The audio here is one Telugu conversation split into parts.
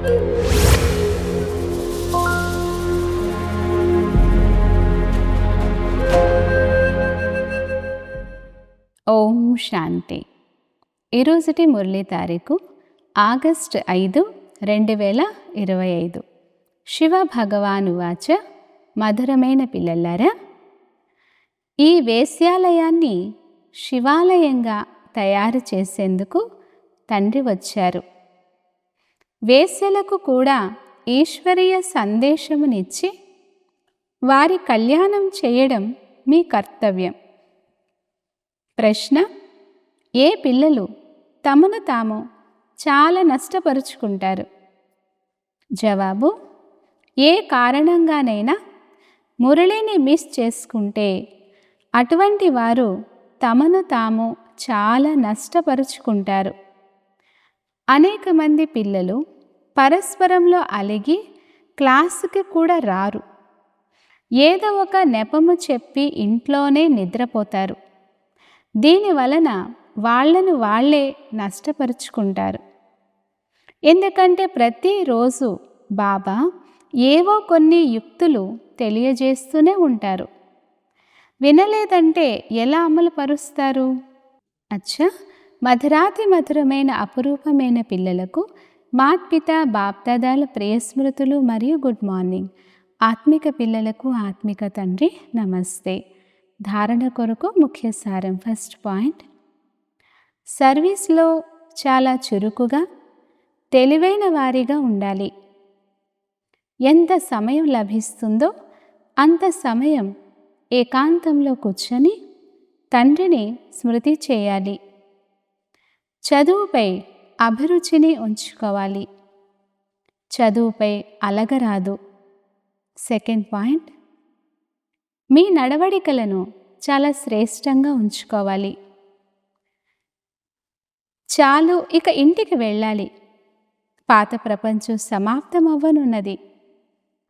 ఓం శాంతి. ఈరోజుటి మురళీ తారీఖు ఆగస్ట్ ఐదు రెండు వేల ఇరవై ఐదు. శివ భగవాను వాచ మధురమైన పిల్లలారా ఈ వేశ్యాలయాన్ని శివాలయంగా తయారు చేసేందుకు తండ్రి వచ్చారు. వేశ్యలకు కూడా ఈశ్వరీయ సందేశమునిచ్చి వారి కళ్యాణం చేయడం మీ కర్తవ్యం. ప్రశ్న ఏ పిల్లలు తమను తాము చాలా నష్టపరుచుకుంటారు? జవాబు ఏ కారణంగానైనా మురళిని మిస్ చేసుకుంటే అటువంటి వారు తమను తాము చాలా నష్టపరుచుకుంటారు. అనేక మంది పిల్లలు పరస్పరంలో అలిగి క్లాసుకి కూడా రారు. ఏదో ఒక నెపము చెప్పి ఇంట్లోనే నిద్రపోతారు. దీని వలన వాళ్ళను వాళ్ళే నష్టపరుచుకుంటారు. ఎందుకంటే ప్రతిరోజు బాబా ఏవో కొన్ని యుక్తులు తెలియజేస్తూనే ఉంటారు. వినలేదంటే ఎలా అమలు పరుస్తారు అచ్చా! మధురాతి మధురమైన అపురూపమైన పిల్లలకు మాత్పిత బాప్దాదాల ప్రియస్మృతులు మరియు గుడ్ మార్నింగ్. ఆత్మిక పిల్లలకు ఆత్మిక తండ్రి నమస్తే. ధారణ కొరకు ముఖ్య సారం ఫస్ట్ పాయింట్. సర్వీస్లో చాలా చురుకుగా తెలివైన వారిగా ఉండాలి. ఎంత సమయం లభిస్తుందో అంత సమయం ఏకాంతంలో కూర్చొని తండ్రిని స్మృతి చేయాలి. చదువుపై అభిరుచిని ఉంచుకోవాలి. చదువుపై అలగరాదు. సెకండ్ పాయింట్ మీ నడవడికలను చాలా శ్రేష్టంగా ఉంచుకోవాలి. చాలు ఇక ఇంటికి వెళ్ళాలి. పాత ప్రపంచం సమాప్తం అవ్వనున్నది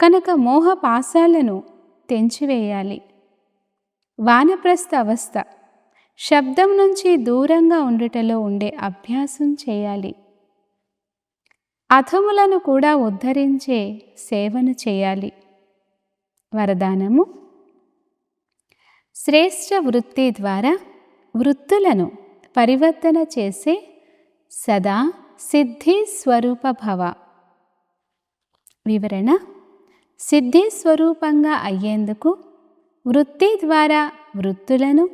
కనుక మోహ పాసాలను తెంచివేయాలి. వానప్రస్థ అవస్థ. శబ్దం నుంచి దూరంగా ఉండుటలో ఉండే అభ్యాసం చేయాలి. అథములను కూడా ఉద్ధరించే సేవను చేయాలి. వరదానము? శ్రేష్ఠ వృత్తి ద్వారా వృత్తులను పరివర్తన చేసే సదా సిద్ధి స్వరూప భవ. వివరణ? సిద్ధి స్వరూపంగా అయ్యేందుకు వృత్తి ద్వారా వృత్తులను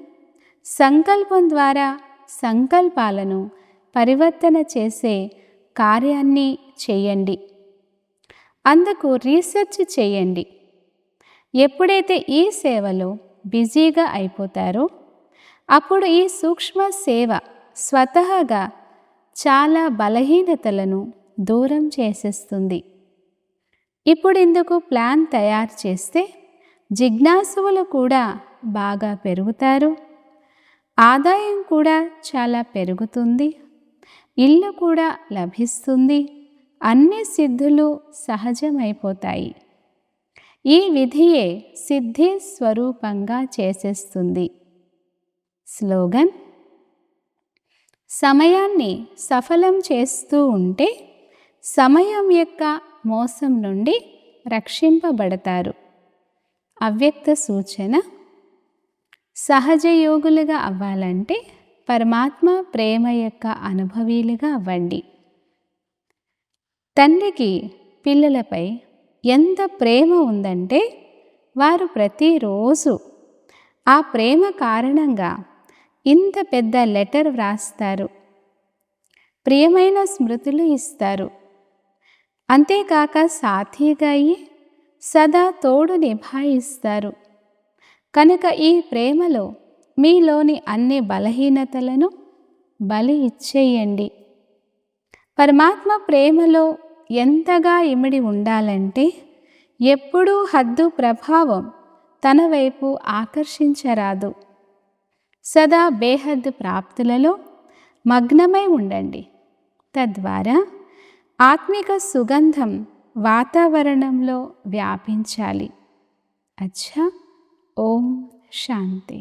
సంకల్పం ద్వారా సంకల్పాలను పరివర్తన చేసే కార్యాన్ని చేయండి. అందుకు రీసెర్చ్ చేయండి. ఎప్పుడైతే ఈ సేవలో బిజీగా అయిపోతారో అప్పుడు ఈ సూక్ష్మ సేవ స్వతహాగా చాలా బలహీనతలను దూరం చేసేస్తుంది. ఇప్పుడు ఇందుకు ప్లాన్ తయారు చేస్తే జిజ్ఞాసువులు కూడా బాగా పెరుగుతారు. ఆదాయం కూడా చాలా పెరుగుతుంది ఇల్లు కూడా లభిస్తుంది అన్ని సిద్ధులు సహజమైపోతాయి. ఈ విధియే సిద్ధి స్వరూపంగా చేసేస్తుంది. స్లోగన్ సమయాన్ని సఫలం చేస్తూ ఉంటే సమయం యొక్క మోసం నుండి రక్షింపబడతారు. అవ్యక్త సూచన సహజయోగులుగా అవ్వాలంటే పరమాత్మ ప్రేమ యొక్క అనుభవీలుగా అవ్వండి. తండ్రికి పిల్లలపై ఎంత ప్రేమ ఉందంటే వారు ప్రతిరోజు ఆ ప్రేమ కారణంగా ఇంత పెద్ద లెటర్ వ్రాస్తారు. ప్రియమైన స్మృతులు ఇస్తారు. అంతేకాక సాథీగా అయ్యి సదా తోడు నిభాయిస్తారు. కనుక ఈ ప్రేమలో మీలోని అన్ని బలహీనతలను బలి ఇచ్చేయండి. పరమాత్మ ప్రేమలో ఎంతగా ఇమిడి ఉండాలంటే ఎప్పుడూ హద్దు ప్రభావం తన వైపు ఆకర్షించరాదు. సదా బేహద్దు ప్రాప్తులలో మగ్నమై ఉండండి. తద్వారా ఆత్మిక సుగంధం వాతావరణంలో వ్యాపించాలి. అచ్చా! ఓం శాంతి